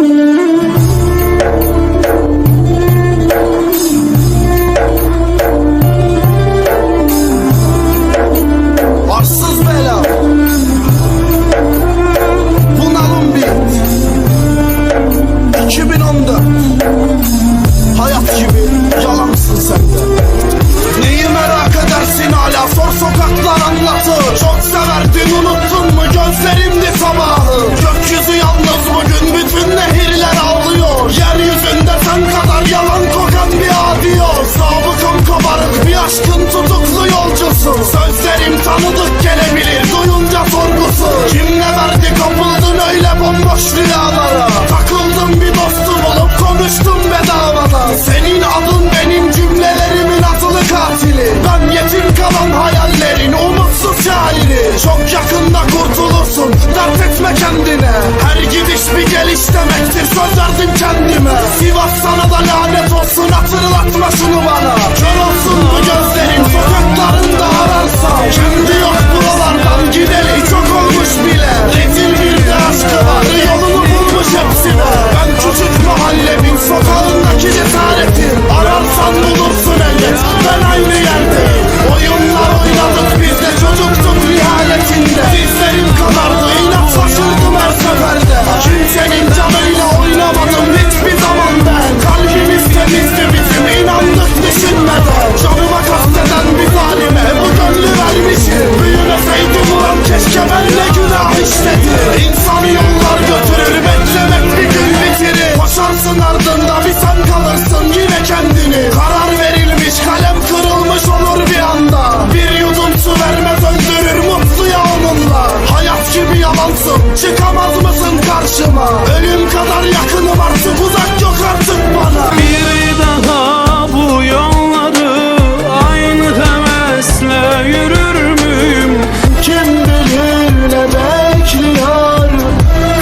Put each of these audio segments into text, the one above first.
Arsız bela. Bunalım bit 2014 Hayat gibi yalansın sen de. Neyi merak edersin hala? Sor sokaklar anlatır. Çok severdin unuttun mu? Gözlerimdi sabahı. Gökyüzü yalnız bugün Bırakırsan kalırsın yine kendini. Karar verilmiş kalem kırılmış olur bir anda. Bir yudum su vermez öldürür mutlu ya onunla Hayat gibi yalansın çıkamaz mısın karşıma? Ölüm kadar yakınım artık uzak yok artık bana. Bir daha bu yolları aynı hevesle yürür müyüm? Kim bilir ne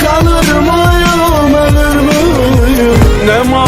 Kalır mıyım ölür müyüm? Ne mal